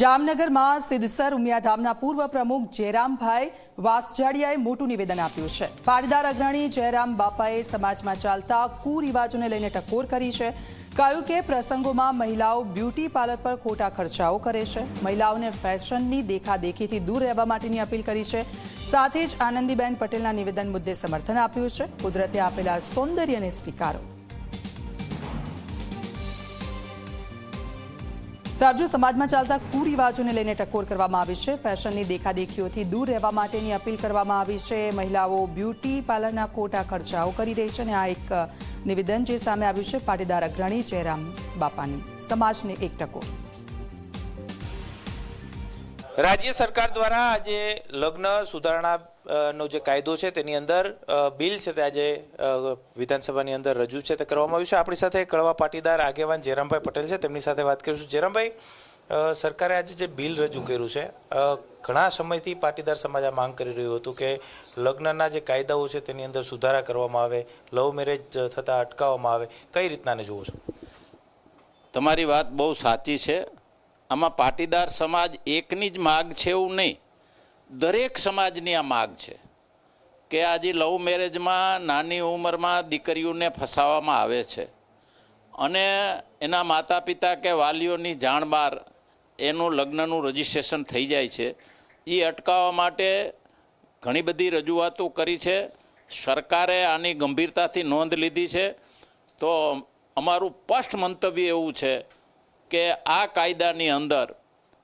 જામનગરમાં સિદ્ધસર ઉમિયાધામના પૂર્વ પ્રમુખ જયરામભાઈ વાસજાડિયાએ મોટું નિવેદન આપ્યું છે. પાટીદાર અગ્રણી જયરામ બાપાએ સમાજમાં ચાલતા કુરિવાજોને લઈને ટકોર કરી છે. કહ્યું કે પ્રસંગોમાં મહિલાઓ બ્યુટી પાર્લર પર ખોટા ખર્ચાઓ કરે છે. મહિલાઓને ફેશનની દેખાદેખીથી દૂર રહેવા માટેની અપીલ કરી છે. સાથે જ આનંદીબેન પટેલના નિવેદન મુદ્દે સમર્થન આપ્યું છે. કુદરતે આપેલા સૌંદર્યને સ્વીકારો. રાજ્ય સમાજમાં ચાલતા કુરિવાજોને લઈને ટકોર કરવામાં આવી છે. ફેશનની દેખાદેખીઓથી દૂર રહેવા માટેની અપીલ કરવામાં આવી છે. મહિલાઓ બ્યુટી પાર્લરના ખોટા ખર્ચાઓ કરી રહી છે અને આ એક નિવેદન જે સામે આવ્યું છે, પાટીદાર અગ્રણી જયરામ બાપાની. સમાજને એક ટકોર. રાજ્ય સરકાર દ્વારા આજે લગ્ન સુધારણા નો જે કાયદો છે, તેની અંદર બિલ છે તે આજે વિધાનસભાની અંદર રજૂ છે તે કરવામાં આવ્યું છે. આપણી સાથે કડવા પાટીદાર આગેવાન જયરામભાઈ પટેલ છે. તેમની સાથે વાત કરીશું. જયરામભાઈ સરકારે આજે જે બિલ રજૂ કર્યું છે ઘણા સમયથી પાટીદાર સમાજ આ માંગ કરી રહ્યું હતું કે લગ્નના જે કાયદાઓ છે તેની અંદર સુધારા કરવામાં આવે, લવ મેરેજ થતાં અટકાવવામાં આવે. કઈ રીતના જુઓ છો? તમારી વાત બહુ સાચી છે. આમાં પાટીદાર સમાજ એકની જ માગ છે એવું નહીં. દરેક સમાજની આ માગ છે કે આજે લવ મેરેજમાં નાની ઉંમરમાં દીકરીઓને ફસાવવામાં આવે છે. અને એના માતા પિતા કે વાલીઓની જાણ બહાર એનું લગ્નનું રજિસ્ટ્રેશન થઈ જાય છે. એ અટકાવવા માટે ઘણી બધી રજૂઆતો કરી છે. સરકારે આની ગંભીરતાથી નોંધ લીધી છે. તો અમારું સ્પષ્ટ મંતવ્ય એવું છે કે આ કાયદાની અંદર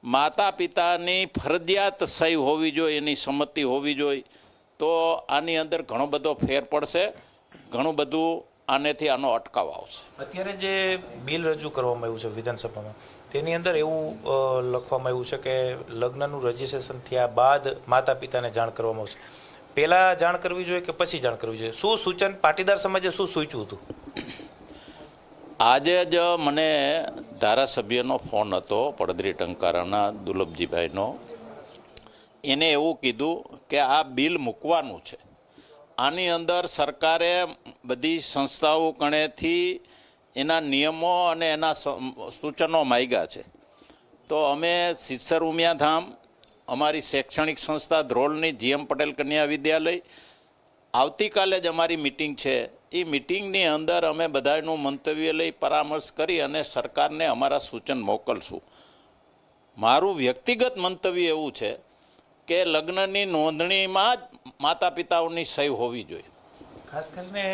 માતા પિતાની ફરજિયાત સહી હોવી જોઈએ એની સંમતિ હોવી જોઈએ તો આની અંદર ઘણો બધો ફેર પડશે ઘણું બધું આનેથી આનો અટકાવ આવશે. અત્યારે જે બિલ રજૂ કરવામાં આવ્યું છે વિધાનસભામાં તેની અંદર એવું લખવામાં આવ્યું છે કે લગ્નનું રજીસ્ટ્રેશન થયા બાદ માતા પિતાને જાણ કરવામાં આવશે. પહેલાં જાણ કરવી જોઈએ કે પછી જાણ કરવી જોઈએ? શું સૂચન પાટીદાર સમાજે શું સૂચ્યું હતું? આજે જ મને ધારાસભ્યનો ફોન હતો, પડદરી ટંકારાના દુર્લભજીભાઈનો એને એવું કીધું કે આ બિલ મૂકવાનું છે. આની અંદર સરકારે બધી સંસ્થાઓ કણેથી એના નિયમો અને એના સૂચનો માગ્યા છે. તો અમે સિસર ઉમિયાધામ અમારી શૈક્ષણિક સંસ્થા ધ્રોળની જીએમ પટેલ કન્યા વિદ્યાલય, આવતીકાલે જ અમારી મિટિંગ છે. એ મિટિંગની અંદર અમે બધાનું મંતવ્ય લઈ પરામર્શ કરી અને સરકારને અમારા સૂચન મોકલશું. મારું વ્યક્તિગત મંતવ્ય એવું છે કે લગ્નની નોંધણીમાં જ માતા પિતાઓની સહી હોવી જોઈએ. ખાસ કરીને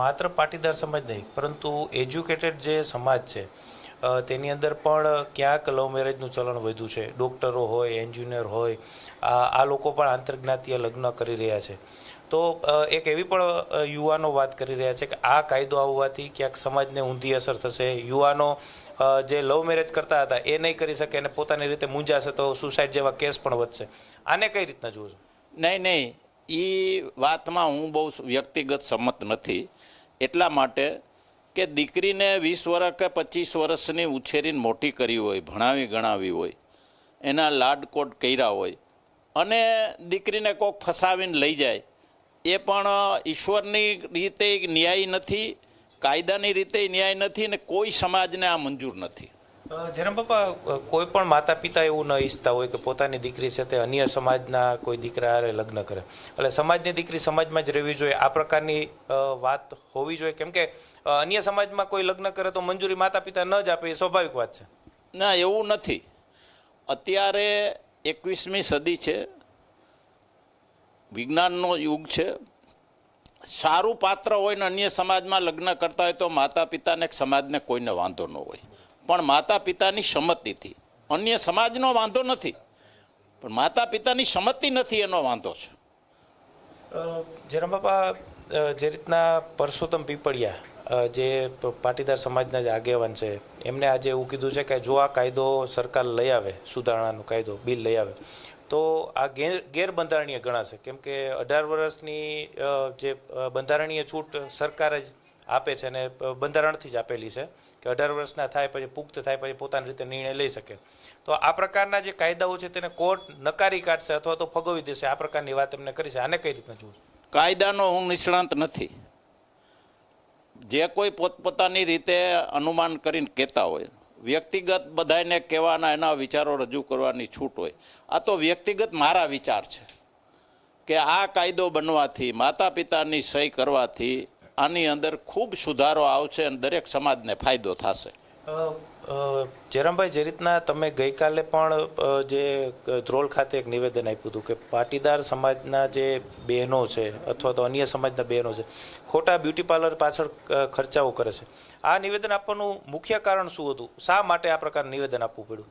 માત્ર પાટીદાર સમાજ નહીં, પરંતુ એજ્યુકેટેડ જે સમાજ છે તેની અંદર પણ ક્યાંક લવ મેરેજનું ચલણ વધ્યું છે. ડૉક્ટરો હોય, એન્જિનિયર હોય આ લોકો પણ આંતરજ્ઞાતીય લગ્ન કરી રહ્યા છે. તો એક એવી પણ યુવાનો વાત કરી રહ્યા છે કે આ કાયદો આવવાથી ક્યાંક સમાજને ઊંધી અસર થશે. યુવાનો જે લવ મેરેજ કરતા હતા એ નહીં કરી શકે અને પોતાની રીતે મૂંઝાશે તો સુસાઇડ જેવા કેસ પણ વધશે. આને કઈ રીતના જુઓ છો? નહીં નહીં. એ વાતમાં હું બહુ વ્યક્તિગત સંમત નથી. એટલા માટે કે દીકરીને વીસ વર્ષ કે પચીસ વર્ષની ઉછેરીને મોટી કરી હોય, ભણાવી, ગણાવી હોય, એના લાડકોટ કર્યા હોય, અને દીકરીને કોઈક ફસાવીને લઈ જાય એ પણ ઈશ્વરની રીતે ન્યાય નથી કાયદાની રીતે ન્યાય નથી ને કોઈ સમાજને આ મંજૂર નથી. જયરામ બાપા કોઈ પણ માતા પિતા એવું ન ઈચ્છતા હોય કે પોતાની દીકરી છે તે અન્ય સમાજના કોઈ દીકરા લગ્ન કરે. એટલે સમાજની દીકરી સમાજમાં જ રહેવી જોઈએ. આ પ્રકારની વાત હોવી જોઈએ. કેમ કે અન્ય સમાજમાં કોઈ લગ્ન કરે તો મંજૂરી માતા પિતા ન જ આપે એ સ્વાભાવિક વાત છે. ના એવું નથી. અત્યારે એકવીસમી સદી છે. વિજ્ઞાનનો યુગ છે. સારું પાત્ર હોય ને અન્ય સમાજમાં લગ્ન કરતા હોય તો માતા પિતાને સમાજને કોઈને વાંધો ન હોય. પણ માતા પિતાની સંમતિથી. અન્ય સમાજનો વાંધો નથી. પણ માતા પિતાની સંમતિ નથી એનો વાંધો છે. અ, જયરામ બાપા જે રીતના પરસોત્તમ પીપળિયા જે પાટીદાર સમાજના જે આગેવાન છે એમને આજે એવું કીધું છે કે જો આ કાયદો સરકાર લઈ આવે સુધારણાનો કાયદો બિલ લઈ આવે તો આ ગેર, ગેરબંધારણીય ગણાશે. કેમ કે અઢાર વર્ષની જે બંધારણીય છૂટ સરકાર જ આપે છે અને બંધારણથી જ આપેલી છે કે અઢાર વર્ષના થાય પછી, પુખ્ત થાય પછી પોતાની રીતે નિર્ણય લઈ શકે. તો આ પ્રકારના જે કાયદાઓ છે તેને કોર્ટ નકારી કાઢશે અથવા તો ફગવી દેશે. આ પ્રકારની વાત એમને કરી છે. આને કઈ રીતના જોવું કાયદાનો હું નિષ્ણાંત નથી. જે કોઈ પોતપોતાની રીતે અનુમાન કરીને કહેતા હોય વ્યક્તિગત બધાને કહેવાના એના વિચારો રજૂ કરવાની છૂટ હોય. આ તો વ્યક્તિગત મારા વિચાર છે કે આ કાયદો બનવાથી માતા પિતાની સહી કરવાથી આની અંદર ખૂબ સુધારો આવશે અને દરેક સમાજને ફાયદો થશે. જયરામભાઈ, જે રીતના તમે ગઈકાલે પણ જે ધ્રોલ ખાતે એક નિવેદન આપ્યું હતું કે પાટીદાર સમાજના જે બહેનો છે અથવા તો અન્ય સમાજના બહેનો છે, ખોટા બ્યુટી પાર્લર પાછળ ખર્ચાઓ કરે છે. આ નિવેદન આપવાનું મુખ્ય કારણ શું હતું? શા માટે આ પ્રકારનું નિવેદન આપવું પડ્યું?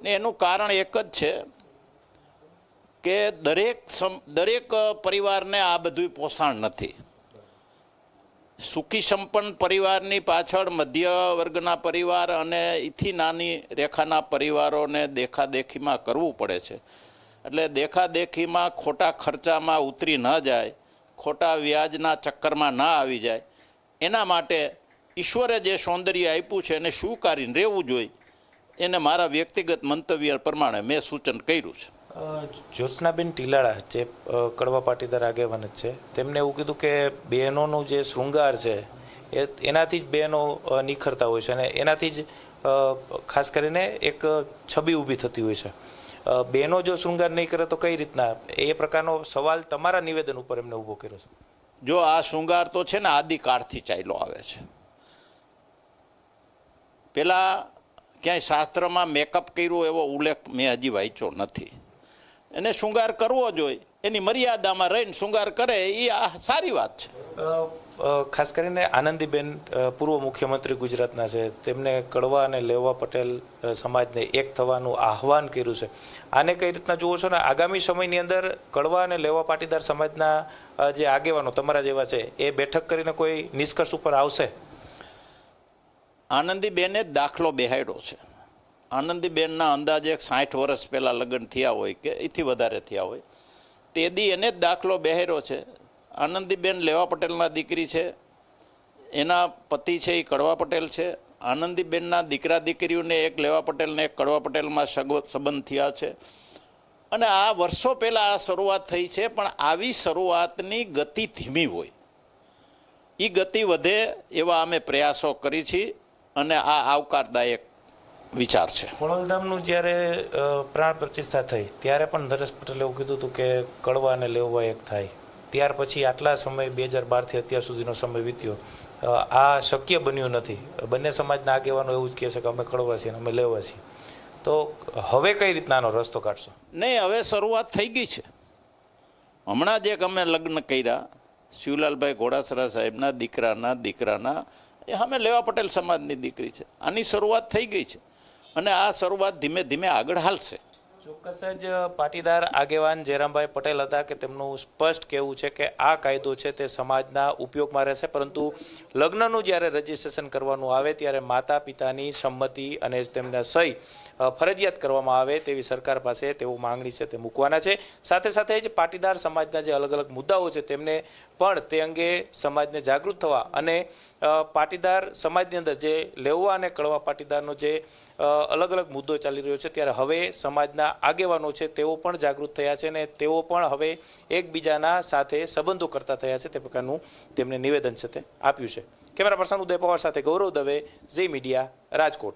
ને એનું કારણ એક જ છે કે દરેક દરેક પરિવારને આ બધું પોષણ નથી. સુખી સંપન્ન પરિવારની પાછળ મધ્ય વર્ગના પરિવાર અને એથી નાની રેખાના પરિવારોને દેખાદેખીમાં કરવું પડે છે. એટલે દેખાદેખીમાં ખોટા ખર્ચામાં ઉતરી ન જાય, ખોટા વ્યાજના ચક્કરમાં ના આવી જાય. એના માટે ઈશ્વરે જે સૌંદર્ય આપ્યું છે એને સ્વીકારીને રહેવું જોઈએ. એને મારા વ્યક્તિગત મંતવ્ય પ્રમાણે મેં સૂચન કર્યું છે. જ્યોત્સનાબેન ટીલાળા જે કડવા પાટીદાર આગેવાન જ છે તેમણે એવું કીધું કે બહેનોનું જે શૃંગાર છે, એ એનાથી જ બહેનો નિખરતા હોય છે અને એનાથી જ ખાસ કરીને એક છબી ઊભી થતી હોય છે. બહેનો જો શૃંગાર નહીં કરે તો કઈ રીતના? એ પ્રકારનો સવાલ તમારા નિવેદન ઉપર એમને ઊભો કર્યો છે. જો આ શૃંગાર તો છે ને આદિકાળથી ચાલ્યો આવે છે. પેલા ક્યાંય શાસ્ત્રમાં મેકઅપ કર્યો એવો ઉલ્લેખ મેં હજી વાંચ્યો નથી. એને શૃંગાર કરવો જોઈએ. એની મર્યાદામાં રહીને શૃંગાર કરે એ આ સારી વાત છે. ખાસ કરીને આનંદીબેન પૂર્વ મુખ્યમંત્રી ગુજરાતના છે. તેમને કડવા અને લેવા પટેલ સમાજને એક થવાનું આહવાન કર્યું છે. આને કઈ રીતના જુઓ છો ને? આગામી સમયની અંદર કડવા અને લેવા પાટીદાર સમાજના જે આગેવાનો તમારા જેવા છે એ બેઠક કરીને કોઈ નિષ્કર્ષ ઉપર આવશે? આનંદીબેને દાખલો બેહાડ્યો છે. આનંદીબેનના અંદાજે સાઠ વર્ષ પહેલાં લગ્ન થયા હોય કે એથી વધારે થયા હોય. તે દી એને જ દાખલો બહેરો છે. આનંદીબેન લેવા પટેલના દીકરી છે. એના પતિ છે એ કડવા પટેલ છે. આનંદીબેનના દીકરા દીકરીઓને એક લેવા પટેલને એક કડવા પટેલમાં સગવત સંબંધ થયા છે. અને આ વર્ષો પહેલાં આ શરૂઆત થઈ છે, પણ આવી શરૂઆતની ગતિ ધીમી હોય. એ ગતિ વધે એવા અમે પ્રયાસો કરી છીએ અને આ આવકારદાયક વિચાર છે. ખોડલધામનું જ્યારે પ્રાણ પ્રતિષ્ઠા થઈ ત્યારે પણ નરેશ પટેલે એવું કીધું હતું કે કડવા અને લેવવા એક થાય. ત્યાર પછી આટલા સમય બે હજાર બારથી અત્યાર સુધીનો સમય વીત્યો. આ શક્ય બન્યું નથી. બંને સમાજના આગેવાનો એવું જ કહે છે કે અમે કડવા છીએ અને અમે લેવા છીએ. તો હવે કઈ રીતના આનો રસ્તો કાઢશો? નહીં હવે શરૂઆત થઈ ગઈ છે. હમણાં જ એક અમે લગ્ન કર્યા. શિવલાલભાઈ ઘોડાસરા સાહેબના દીકરાના દીકરાના. એ અમે લેવા પટેલ સમાજની દીકરી છે. આની શરૂઆત થઈ ગઈ છે. અને આ શરૂઆત ધીમે ધીમે આગળ હાલશે. ચોક્કસ જ પાટીદાર આગેવાન જયરામભાઈ પટેલ હતા કે તેમનું સ્પષ્ટ કહેવું છે કે આ કાયદો છે તે સમાજના ઉપયોગમાં રહેશે. પરંતુ લગ્નનું જ્યારે રજીસ્ટ્રેશન કરવાનું આવે ત્યારે માતા પિતાની સંમતિ અને તેમના સહી ફરજિયાત કરવામાં આવે તેવી સરકાર પાસે તેવું માંગણી છે તે મૂકવાના છે. સાથે સાથે જ પાટીદાર સમાજના જે અલગ અલગ મુદ્દાઓ છે તેમને પણ તે અંગે સમાજને જાગૃત થવા અને પાટીદાર સમાજની અંદર જે લેવા અને કડવા પાટીદારનો જે અલગ અલગ મુદ્દો ચાલી રહ્યો છે, ત્યારે હવે સમાજના આગેવાનો છે, તેઓ પણ જાગૃત થયા છે અને તેઓ પણ હવે એકબીજાના સાથે સંબંધો કરતા થયા છે. તે પ્રકારનું તેમને નિવેદન છે તે આપ્યું છે. કેમેરા પર્સન ઉદય પવાર સાથે ગૌરવ દવે, ઝી મીડિયા, રાજકોટ.